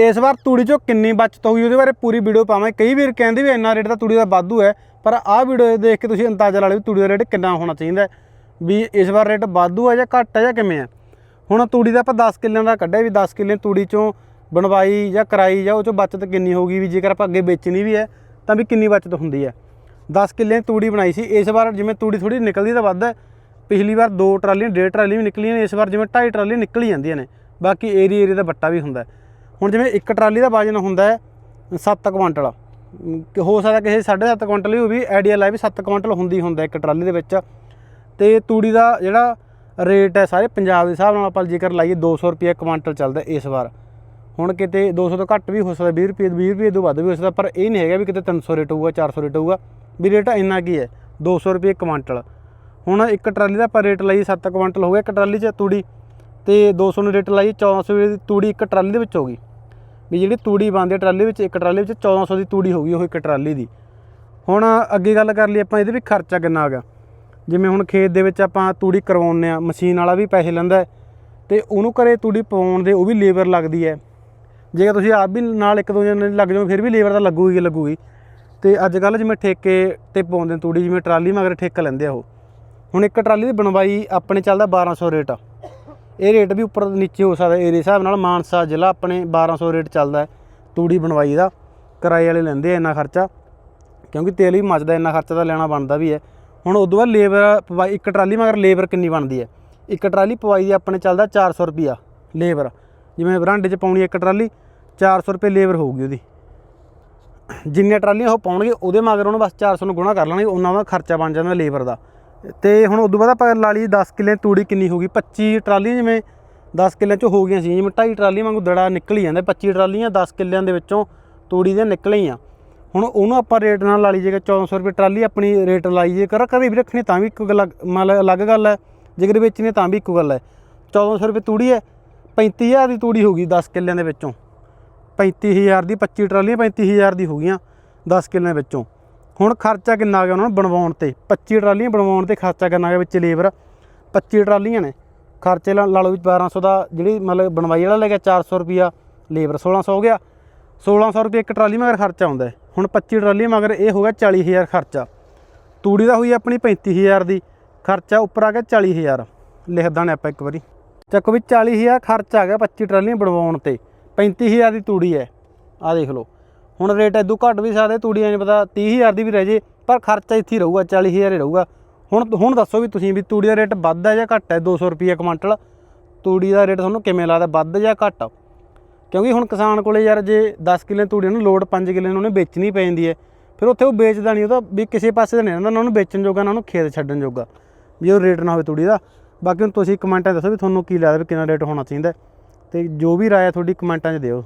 ਇਸ ਵਾਰ ਤੂੜੀ ਚੋਂ ਕਿੰਨੀ ਬਚਤ ਹੋਈ ਉਹਦੇ ਬਾਰੇ ਪੂਰੀ ਵੀਡੀਓ ਪਾਵਾਂ ਕਈ ਵੀਰ ਕਹਿੰਦੇ ਵੀ ਇੰਨਾ ਰੇਟ ਤਾਂ ਤੂੜੀ ਦਾ ਵਾਧੂ ਹੈ, ਪਰ ਆਹ ਵੀਡੀਓ ਦੇਖ ਕੇ ਤੁਸੀਂ ਅੰਦਾਜ਼ਾ ਲਾ ਲਓ ਵੀ ਤੂੜੀ ਦਾ ਰੇਟ ਕਿੰਨਾ ਹੋਣਾ ਚਾਹੀਦਾ ਵੀ ਇਸ ਵਾਰ ਰੇਟ ਵਾਧੂ ਹੈ ਜਾਂ ਘੱਟ ਹੈ ਜਾਂ ਕਿਵੇਂ ਹੈ। ਹੁਣ ਤੂੜੀ ਦਾ ਆਪਾਂ 10 ਕਿੱਲਿਆਂ ਦਾ ਕੱਢਿਆ ਵੀ 10 ਕਿੱਲੇ ਤੂੜੀ ਚੋਂ ਬਣਵਾਈ ਜਾਂ ਕਰਾਈ ਜਾਂ ਉਹ ਚੋਂ ਬਚਤ ਕਿੰਨੀ ਹੋਊਗੀ ਵੀ ਜੇਕਰ ਆਪਾਂ ਅੱਗੇ ਵੇਚਣੀ ਵੀ ਹੈ, ਤਾਂ ਵੀ ਕਿੰਨੀ ਬਚਤ ਹੁੰਦੀ ਹੈ। 10 ਕਿੱਲੇ ਤੂੜੀ ਬਣਾਈ ਸੀ, ਇਸ ਵਾਰ ਜਿਵੇਂ ਤੂੜੀ ਥੋੜੀ ਨਿਕਲਦੀ ਤਾਂ ਵੱਧ ਹੈ, ਪਿਛਲੀ ਵਾਰ ਦੋ ਟਰਾਲੀਆਂ, ਡੇਢ ਟਰਾਲੀ ਵੀ ਨਿਕਲੀਆਂ ਨੇ, ਇਸ ਵਾਰ ਜਿਵੇਂ ਢਾਈ ਟਰਾਲੀ ਨਿਕਲ ਹੀ ਜਾਂਦੀਆਂ ਨੇ, ਬਾਕੀ ਏਰੀਆ ਏਰੀਆ ਦਾ ਬੱਟਾ ਵੀ ਹੁੰਦਾ ਹੈ। ਹੁਣ ਜਿਵੇਂ ਇੱਕ ਟਰਾਲੀ ਦਾ ਵਜਨ ਹੁੰਦਾ ਹੈ 7 ਕੁਆਂਟਲ ਹੋ ਸਕਦਾ ਕਿਸੇ 7.5 ਕੁਆਂਟਲ ਹੀ ਵੀ ਆਈਡੀਅਲ ਹੈ ਵੀ 7 ਕੁਆਂਟਲ ਹੁੰਦੀ ਹੁੰਦਾ ਇੱਕ ਟਰਾਲੀ ਦੇ ਵਿੱਚ। ਤੇ ਤੂੜੀ ਦਾ ਜਿਹੜਾ ਰੇਟ ਹੈ ਸਾਰੇ ਪੰਜਾਬ ਦੇ ਹਿਸਾਬ ਨਾਲ ਆਪਾਂ ਜੇਕਰ ਲਾਈਏ 200 ਰੁਪਏ ਕੁਆਂਟਲ ਚੱਲਦਾ ਇਸ ਵਾਰ। ਹੁਣ ਕਿਤੇ 200 ਤੋਂ ਘੱਟ ਵੀ ਹੋ ਸਕਦਾ 20 ਰੁਪਏ 20 ਰੁਪਏ ਤੋਂ ਵੱਧ ਵੀ ਹੋ ਸਕਦਾ, ਪਰ ਇਹ ਨਹੀਂ ਹੈਗਾ ਵੀ ਕਿਤੇ 300 ਰੇਟ ਹੋਊਗਾ 400 ਰੇਟ ਹੋਊਗਾ, ਵੀ ਰੇਟ ਇੰਨਾ ਕੀ ਹੈ 200 ਰੁਪਏ ਕੁਆਂਟਲ ਹੁਣ ਇੱਕ ਟਰਾਲੀ ਦਾ ਆਪਾਂ ਰੇਟ ਲਈ 7 ਕੁਆਂਟਲ ਹੋ ਗਿਆ ਇੱਕ ਟਰਾਲੀ 'ਚ ਤੂੜੀ, ਤੇ 200 ਨੂੰ ਰੇਟ ਲਾਈ 1400 ਦੀ ਤੂੜੀ ਇੱਕ ਟਰਾਲੀ ਦੇ ਵਿੱਚ ਹੋ ਗਈ। ਵੀ ਜਿਹੜੀ ਤੂੜੀ ਬਣਦੀ ਹੈ ਟਰਾਲੀ ਵਿੱਚ, ਇੱਕ ਟਰਾਲੀ ਵਿੱਚ 1400 ਦੀ ਤੂੜੀ ਹੋਗੀ ਉਹ ਇੱਕ ਟਰਾਲੀ ਦੀ। ਹੁਣ ਅੱਗੇ ਗੱਲ ਕਰ ਲਈ ਆਪਾਂ, ਇਹਦੇ ਵੀ ਖਰਚਾ ਕਿੰਨਾ ਆ? ਗਿਆ ਜਿਵੇਂ ਹੁਣ ਖੇਤ ਦੇ ਵਿੱਚ ਆਪਾਂ ਤੂੜੀ ਕਰਵਾਉਂਦੇ ਆ ਮਸ਼ੀਨ ਵਾਲਾ ਵੀ ਪੈਸੇ ਲੈਂਦਾ ਹੈ, ਤੇ ਉਹਨੂੰ ਘਰੇ ਤੂੜੀ ਪਵਾਉਣ ਦੇ ਉਹ ਵੀ ਲੇਬਰ ਲੱਗਦੀ ਹੈ। ਜੇਕਰ ਤੁਸੀਂ ਆਪ ਵੀ ਨਾਲ ਇੱਕ ਦੋ ਜਣੇ ਲੱਗ ਜਾਓ ਫਿਰ ਵੀ ਲੇਬਰ ਤਾਂ ਲੱਗੂਗੀ ਲੱਗੂਗੀ। ਤੇ ਅੱਜ ਕੱਲ੍ਹ ਜਿਵੇਂ ਠੇਕੇ ਤੇ ਪਾਉਂਦੇ ਨੇ ਤੂੜੀ, ਜਿਵੇਂ ਟਰਾਲੀ ਮਗਰ ਠੇਕਾ ਲੈਂਦੇ ਆ ਉਹ। ਹੁਣ ਇੱਕ ਟਰਾਲੀ ਦੀ ਬਣਵਾਈ ਆਪਣੇ ਚੱਲਦਾ 1200 ਰੇਟ ਆ। ਇਹ ਰੇਟ ਵੀ ਉੱਪਰ ਨੀਚੇ ਹੋ ਸਕਦਾ ਏਰੀਆ ਹਿਸਾਬ ਨਾਲ ਮਾਨਸਾ ਜ਼ਿਲ੍ਹਾ ਆਪਣੇ 1200 ਰੇਟ ਚੱਲਦਾ ਹੈ, ਤੂੜੀ ਬਣਵਾਈ ਦਾ, ਕਿਰਾਏ ਵਾਲੇ ਲੈਂਦੇ ਆ ਇੰਨਾ ਖਰਚਾ, ਕਿਉਂਕਿ ਤੇਲ ਵੀ ਮੱਚਦਾ, ਇੰਨਾ ਖਰਚਾ ਤਾਂ ਲੈਣਾ ਬਣਦਾ ਵੀ ਹੈ। ਹੁਣ ਉਦੋਂ ਬਾਅਦ ਲੇਬਰ ਪਵਾਈ, ਇੱਕ ਟਰਾਲੀ ਮਗਰ ਲੇਬਰ ਕਿੰਨੀ ਬਣਦੀ ਹੈ? ਇੱਕ ਟਰਾਲੀ ਪਵਾਈ ਦੀ ਆਪਣੇ ਚੱਲਦਾ 400 ਰੁਪਿਆ ਲੇਬਰ, ਜਿਵੇਂ ਬਰਾਂਡੇ 'ਚ ਪਾਉਣੀ ਇੱਕ ਟਰਾਲੀ 400 ਰੁਪਏ ਲੇਬਰ ਹੋਊਗੀ ਉਹਦੀ। ਜਿੰਨੀਆਂ ਟਰਾਲੀਆਂ ਉਹ ਪਾਉਣਗੇ, ਉਹਦੇ ਮਗਰ ਉਹਨੂੰ ਬਸ 400 ਨੂੰ ਗੁਣਾ ਕਰ ਲੈਣਗੇ ਉਹਨਾਂ ਦਾ ਖਰਚਾ ਬਣ ਜਾਂਦਾ ਲੇਬਰ ਦਾ। ਤੇ ਹੁਣ ਉਦੋਂ ਬਾਅਦ ਆਪਾਂ ਲਾ ਲਈ 10 ਕਿੱਲੇ ਤੂੜੀ ਕਿੰਨੀ ਹੋਊਗੀ 25 ਟਰਾਲੀਆਂ ਜਿਵੇਂ 10 ਕਿੱਲਿਆਂ ਚੋਂ ਹੋ ਗਈਆਂ ਸੀ, ਜਿਵੇਂ 2.5 ਟਰਾਲੀ ਵਾਂਗੂ ਦੜਾ ਨਿਕਲ ਹੀ ਜਾਂਦਾ 25 ਟਰਾਲੀਆਂ 10 ਕਿੱਲਿਆਂ ਦੇ ਵਿੱਚੋਂ ਤੂੜੀ ਦੇ ਨਿਕਲ ਹੀ ਆ। ਹੁਣ ਉਹਨੂੰ ਆਪਾਂ ਰੇਟ ਨਾਲ ਲਾ ਲਈ ਜੇਗਾ 1400 ਰੁਪਏ ਟਰਾਲੀ ਆਪਣੀ ਰੇਟ ਲਾਈ ਜੇ, ਕਰ ਕਦੇ ਵੀ ਰੱਖਣੀ, ਤਾਂ ਵੀ ਇੱਕ ਗੱਲ ਮਤਲਬ ਅਲੱਗ ਗੱਲ ਹੈ। ਜੇਕਰ ਵੇਚਣੀ ਤਾਂ ਵੀ ਇੱਕੋ ਗੱਲ ਹੈ। 1400 ਰੁਪਏ ਤੂੜੀ ਹੈ 35000 ਦੀ ਤੂੜੀ ਹੋ ਗਈ 10 ਕਿੱਲਿਆਂ ਦੇ ਵਿੱਚੋਂ। 35000 ਦੀ 25 ਟਰਾਲੀਆਂ 35000 ਦੀ ਹੋ ਗਈਆਂ 10 ਕਿੱਲਿਆਂ ਵਿੱਚੋਂ। ਹੁਣ ਖਰਚਾ ਕਿੰਨਾ ਆ ਗਿਆ ਉਹਨਾਂ ਨੂੰ ਬਣਵਾਉਣ ਤੇ? 25 ਟਰਾਲੀਆਂ ਬਣਵਾਉਣ ਤੇ ਖਰਚਾ ਕਿੰਨਾ ਆ ਗਿਆ ਵਿੱਚ ਲੇਬਰ? 25 ਟਰਾਲੀਆਂ ਨੇ। ਖਰਚੇ ਲਾ ਲਾ ਲਓ ਵੀ 1200 ਦਾ ਜਿਹੜੀ ਮਤਲਬ ਬਣਵਾਈ ਵਾਲਾ ਲੈ ਗਿਆ 400 ਰੁਪਿਆ ਲੇਬਰ 1600 ਹੋ ਗਿਆ। 1600 ਰੁਪਏ ਇੱਕ ਟਰਾਲੀ ਮਗਰ ਖਰਚਾ ਆਉਂਦਾ ਹੁਣ 25 ਟਰਾਲੀ ਮਗਰ ਇਹ ਹੋ ਗਿਆ 40000 ਖਰਚਾ। ਤੂੜੀ ਦਾ ਹੋਈ ਆਪਣੀ 35000 ਦੀ। ਖਰਚਾ ਉੱਪਰ ਆ ਗਿਆ 40000 ਲਿਖਦਾ ਨੇ ਆਪਾਂ ਇੱਕ ਵਾਰੀ। ਚੱਕੋ ਵੀ 40000 ਖਰਚਾ ਆ ਗਿਆ 25 ਟਰਾਲੀਆਂ ਬਣਵਾਉਣ ਤੇ। 35000 ਦੀ ਤੂੜੀ ਹੈ। ਆ ਦੇਖ ਲਓ। ਹੁਣ ਰੇਟ ਇਦੋਂ ਘੱਟ ਵੀ ਸਕਦੇ, ਤੂੜੀ ਐ ਨਹੀਂ ਪਤਾ 30000 ਦੀ ਵੀ ਰਹਿ ਜੇ, ਪਰ ਖਰਚਾ ਇੱਥੇ ਹੀ ਰਹੂਗਾ 40000 ਹੀ ਰਹੂਗਾ। ਹੁਣ ਹੁਣ ਦੱਸੋ ਵੀ ਤੁਸੀਂ ਵੀ ਤੂੜੀ ਦਾ ਰੇਟ ਵੱਧ ਹੈ ਜਾਂ ਘੱਟ ਹੈ 200 ਰੁਪਏ ਕੁਇੰਟਲ ਤੂੜੀ ਦਾ ਰੇਟ ਤੁਹਾਨੂੰ ਕਿਵੇਂ ਲੱਗਦਾ, ਵੱਧ ਜਾਂ ਘੱਟ? ਕਿਉਂਕਿ ਹੁਣ ਕਿਸਾਨ ਕੋਲੇ ਯਾਰ ਜੇ 10 ਕਿੱਲੇ ਤੂੜੀ ਨੂੰ ਲੋਡ 5 ਕਿੱਲੇ ਨੂੰ ਉਹਨੇ ਵੇਚਣੀ ਪੈ ਜਾਂਦੀ ਹੈ, ਫਿਰ ਉੱਥੇ ਉਹ ਵੇਚਦਾ ਨਹੀਂ ਉਹਦਾ ਵੀ ਕਿਸੇ ਪਾਸੇ ਦਾ ਨਹੀਂ ਰਹਿੰਦਾ ਨਾ ਉਹਨੂੰ ਵੇਚਣ ਜੋਗਾ ਨਾ ਉਹਨੂੰ ਖੇਤ ਛੱਡਣ ਜੋਗਾ, ਵੀ ਉਹ ਰੇਟ ਨਾ ਹੋਵੇ ਤੂੜੀ ਦਾ। ਬਾਕੀ ਹੁਣ ਤੁਸੀਂ ਕਮੈਂਟਾਂ 'ਚ ਦੱਸੋ ਵੀ ਤੁਹਾਨੂੰ ਕੀ ਲੱਗਦਾ ਵੀ ਕਿੰਨਾ ਰੇਟ ਹੋਣਾ ਚਾਹੀਦਾ ਹੈ। ਤੇ ਜੋ ਵੀ ਰਾਏ ਤੁਹਾਡੀ ਕਮੈਂਟਾਂ 'ਚ ਦਿਓ।